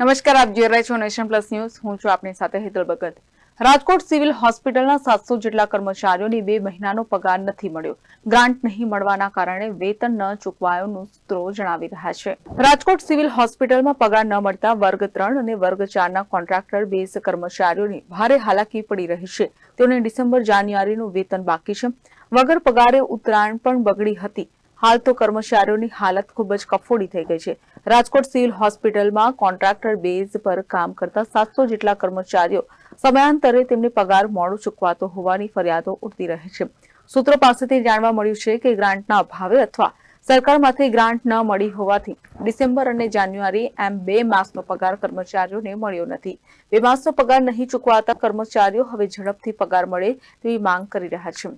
નમસ્કાર, આપ જોઈ રહ્યા છો નેશન પ્લસ ન્યૂઝ. હું છું આપની સાથે હેતલ ભગત. રાજકોટ સિવિલ હોસ્પિટલના સાતસો જેટલા કર્મચારીઓને બે મહિનાનો પગાર નથી મળ્યો. ગ્રાન્ટ નહીં મળવાના કારણે વેતન ન ચૂકવાયોનું સૂત્રો જણાવી રહ્યા છે. રાજકોટ સિવિલ હોસ્પિટલમાં પગાર ન મળતા વર્ગ ત્રણ અને વર્ગ ચારના કોન્ટ્રાક્ટર બેઝ કર્મચારીઓની ભારે હાલાકી પડી રહી છે. તેઓને ડિસેમ્બર, જાન્યુઆરીનું વેતન બાકી છે. વગર પગારે ઉત્તરાયણ પણ બગડી હતી. હાલ તો કર્મચારીઓની હાલત ખૂબ જ કફોડી થઈ ગઈ છે. રાજકોટ સિવિલ હોસ્પિટલમાં કોન્ટ્રાક્ટર બેઝ પર કામ કરતા સાતસો જેટલા કર્મચારીઓ સમયાંતરે તેમને પગાર મોડો ચૂકવાતો હોવાની ફરિયાદો ઉઠતી રહે છે. સૂત્રો પાસેથી જાણવા મળ્યું છે કે ગ્રાન્ટના અભાવે અથવા સરકારમાંથી ગ્રાન્ટ ન મળી હોવાથી ડિસેમ્બર અને જાન્યુઆરી એમ બે માસનો પગાર કર્મચારીઓને મળ્યો નથી. બે માસનો પગાર નહીં ચૂકવાતા કર્મચારીઓ હવે ઝડપથી પગાર મળે તેવી માંગ કરી રહ્યા છે.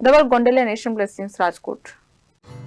ડબલ ગોંડલે નેશન પ્લસ રાજકોટ.